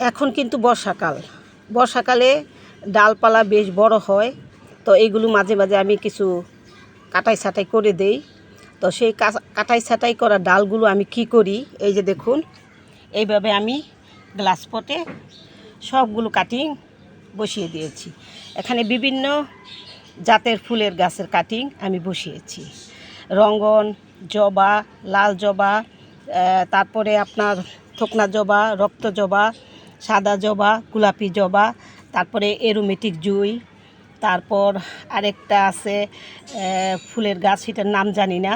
এখন কিন্তু বর্ষাকাল। বর্ষাকালে ডালপালা বেশ বড় হয়, তো এইগুলো মাঝে মাঝে আমি কিছু কাটাই ছাটাই করে দেই। তো সেই কাটাই ছাটাই করা ডালগুলো আমি কি করি, এই যে দেখুন, এইভাবে আমি গ্লাস পটে সবগুলো কাটিং বসিয়ে দিয়েছি। এখানে বিভিন্ন জাতের ফুলের গাছের কাটিং আমি বসিয়েছি। রঙ্গন, জবা, লাল জবা তারপরে আপনার থোকনা জবা, রক্ত জবা সাদা জবা, গোলাপি জবা, তারপরে এরোমেটিক জুই, তারপর আরেকটা আছে ফুলের গাছ, সেটার নাম জানি না,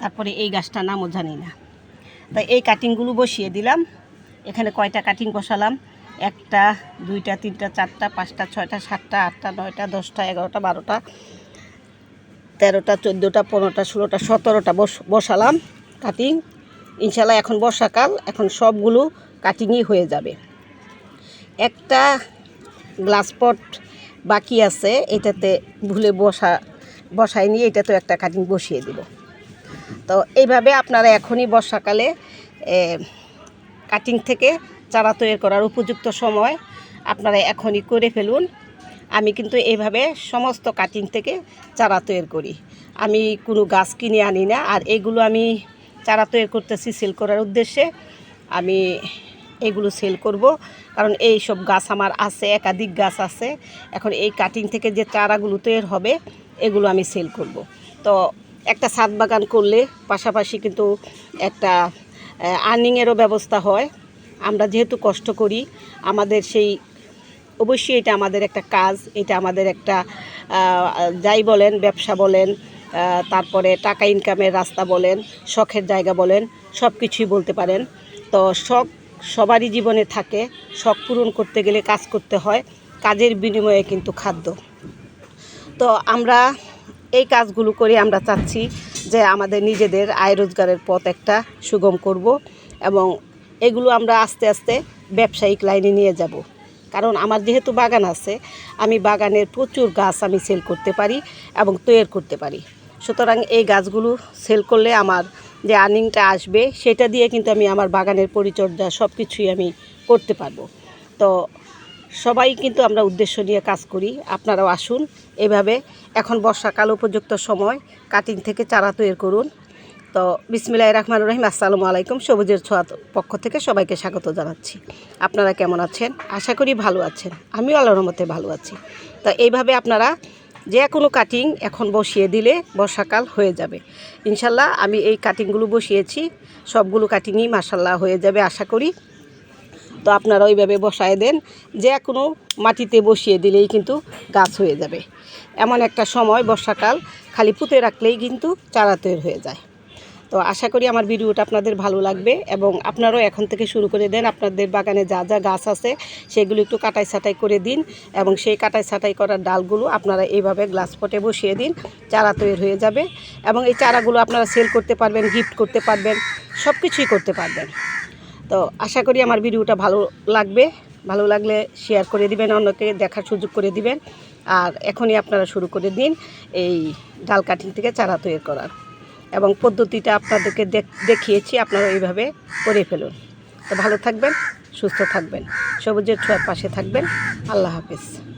তারপরে এই গাছটার নামও জানি না। তাই এই কাটিংগুলো বসিয়ে দিলাম, এখানে কয়টা কাটিং বসালাম? একটা, দুইটা, তিনটা, চারটা, পাঁচটা, ছয়টা, সাতটা, আটটা, নয়টা, দশটা, এগারোটা, বারোটা, তেরোটা, চোদ্দোটা, পনেরোটা, ষোলোটা, সতেরোটা বস, বসালাম কাটিং ইনশাল্লাহ এখন বর্ষাকাল, এখন সবগুলো কাটিংই হয়ে যাবে। একটা গ্লাস পট বাকি আছে, এটাতে ভুলে বসা বসাই নিয়ে এটাতে একটা কাটিং বসিয়ে দিব। তো এইভাবে আপনারা এখনই বর্ষাকালে কাটিং থেকে চারা তৈরি করার উপযুক্ত সময় আপনারা এখনই করে ফেলুন। আমি কিন্তু এইভাবে সমস্ত কাটিং থেকে চারা তৈরি করি। আমি কোনো গাছ কিনে আনি না, আর এগুলো আমি চারা তৈরি করতেছি সেল করার উদ্দেশ্যে। আমি এগুলো সেল করব। কারণ এই সব গাছ আমার আছে, একাধিক গাছ আছে। এখন এই কাটিং থেকে যে চারাগুলো তৈরি হবে, এগুলো আমি সেল করব। তো একটা ছাদ বাগান করলে পাশাপাশি কিন্তু একটা আর্নিংয়েরও ব্যবস্থা হয়। আমরা যেহেতু কষ্ট করি, আমাদের সেই, অবশ্যই এটা আমাদের একটা কাজ, এটা আমাদের একটা যাই বলেন, ব্যবসা বলেন তারপরে টাকা ইনকামের রাস্তা বলেন, শখের জায়গা বলেন সব কিছুই বলতে পারেন। তো শখ সবারই জীবনে থাকে, শখ পূরণ করতে গেলে কাজ করতে হয়, কাজের বিনিময়ে কিন্তু খাদ্য। তো আমরা এই কাজগুলো করে আমরা চাচ্ছি যে আমাদের নিজেদের আয় রোজগারের পথ একটা সুগম করব এবং এগুলো আমরা আস্তে আস্তে ব্যবসায়িক লাইনে নিয়ে যাব। কারণ আমার যেহেতু বাগান আছে, আমি বাগানের প্রচুর গাছ আমি সেল করতে পারি এবং তৈরি করতে পারি। সুতরাং এই গাছগুলো সেল করলে আমার যে আর্নিংটা আসবে, সেটা দিয়ে কিন্তু আমি আমার বাগানের পরিচর্যা সব কিছুই আমি করতে পারব। তো সবাই কিন্তু আমরা উদ্দেশ্য নিয়ে কাজ করি, আপনারাও আসুন এভাবে। এখন বর্ষাকাল উপযুক্ত সময়, কাটিং থেকে চারা তৈরি করুন। তো বিসমিল্লাহ রহমান রহিম, আসসালামু আলাইকুম, সবুজের ছোঁয়া পক্ষ থেকে সবাইকে স্বাগত জানাচ্ছি। আপনারা কেমন আছেন? আশা করি ভালো আছেন, আমিও আল্লাহর রহমতে ভালো আছি। তো এইভাবে আপনারা যে কোনো কাটিং এখন বসিয়ে দিলে বর্ষাকাল হয়ে যাবে। ইনশাল্লাহ আমি এই কাটিংগুলো বসিয়েছি, সবগুলো কাটিংই মাসাল্লাহ হয়ে যাবে আশা করি। তো আপনারা ওইভাবে বসায় দেন, যে কোনো মাটিতে বসিয়ে দিলেই কিন্তু গাছ হয়ে যাবে। এমন একটা সময় বর্ষাকাল খালি পুঁতে রাখলেই কিন্তু চারা তৈরি হয়ে যায়। তো আশা করি আমার ভিডিওটা আপনাদের ভালো লাগবে এবং আপনারাও এখন থেকে শুরু করে দেন আপনাদের বাগানে যা যা গাছ আছে, সেগুলো একটু কাটাই ছাটাই করে দিন এবং সেই কাটাই ছাটাই করার ডালগুলো আপনারা এইভাবে গ্লাস পটে বসিয়ে দিন, চারা তৈরি হয়ে যাবে এবং এই চারাগুলো আপনারা সেল করতে পারবেন গিফট করতে পারবেন সব কিছুই করতে পারবেন। তো আশা করি আমার ভিডিওটা ভালো লাগবে, ভালো লাগলে শেয়ার করে দিবেন, অন্যকে দেখার সুযোগ করে দিবেন। আর এখনই আপনারা শুরু করে দিন এই ডাল কাটিং থেকে চারা তৈরি করার। এবং পদ্ধতিটা আপনাদেরকে দেখ- দেখিয়েছি, আপনারা এইভাবে করে ফেলুন। তো ভালো থাকবেন, সুস্থ থাকবেন, সবুজের ছোঁয়ার পাশে থাকবেন। আল্লাহ হাফিজ।